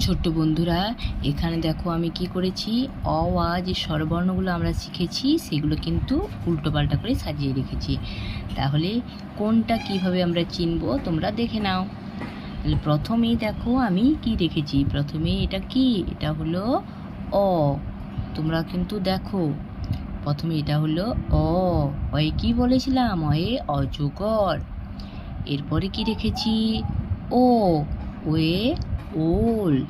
ছোট্ট বন্ধুরা, এখানে দেখো আমি কি করেছি? অ, আ যে স্বরবর্ণগুলো আমরা শিখেছি, সেগুলো কিন্তু উল্টো পাল্টা করে সাজিয়ে রেখেছি। তাহলে কোনটা কীভাবে আমরা চিনবো তোমরা দেখে নাও। তাহলে প্রথমেই দেখো আমি কি রেখেছি? প্রথমে এটা কি? এটা হলো অ। তোমরা কিন্তু দেখো, প্রথমে এটা হলো অ। অয়ে কি বলেছিলাম? অয়ে অজগর। এরপরে কি রেখেছি? ও। ওয়ে ওল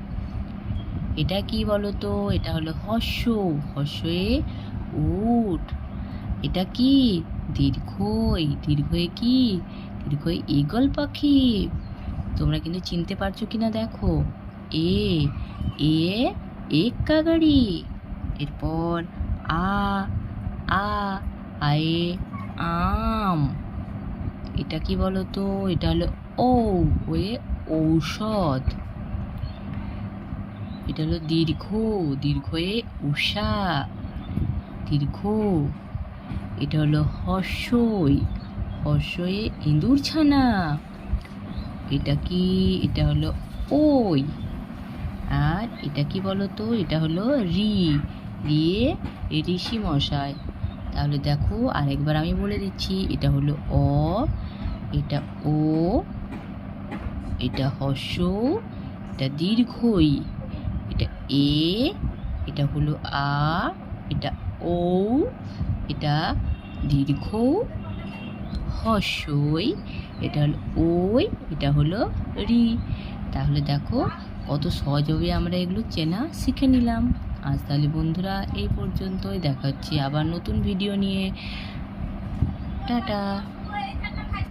এটা কি বলো তো এটা হলো হস্য। হস্যে উট। এটা কি? দীর্ঘই। দীর্ঘয়ে কি? দীর্ঘয়ে ঈগল পাখি। তোমরা কিন্তু চিনতে পারছ কিনা দেখো। এ এ এক্কা গাড়ি এরপর আ আ, আয়ে, আম। এটা কি বলো তো এটা হলো ও ওয়ে ঔষধ। এটা হলো দীর্ঘ দীর্ঘ এ উষা, দীর্ঘ। এটা হলো হর্ষই হর্ষয়ে ইঁদুর ছানা। এটা কি, এটা হলো ওই আর এটা কি বলো তো এটা হলো রি রিয়ে ঋষি মশাই। তাহলে দেখো, আরেকবার আমি বলে দিচ্ছি, এটা হলো অ, এটা ও, এটা হর্ষ, এটা দীর্ঘই। এটা এ, এটা হলো আ, এটা ও এটা দীর্ঘ হর্ষই এটা হলো ওই এটা হলো রি। তাহলে দেখো কত সহজভাবে আমরা এগুলো চেনা শিখে নিলাম। আজ তাহলে বন্ধুরা এই পর্যন্তই। দেখা হচ্ছে আবার নতুন ভিডিও নিয়ে। টাটা।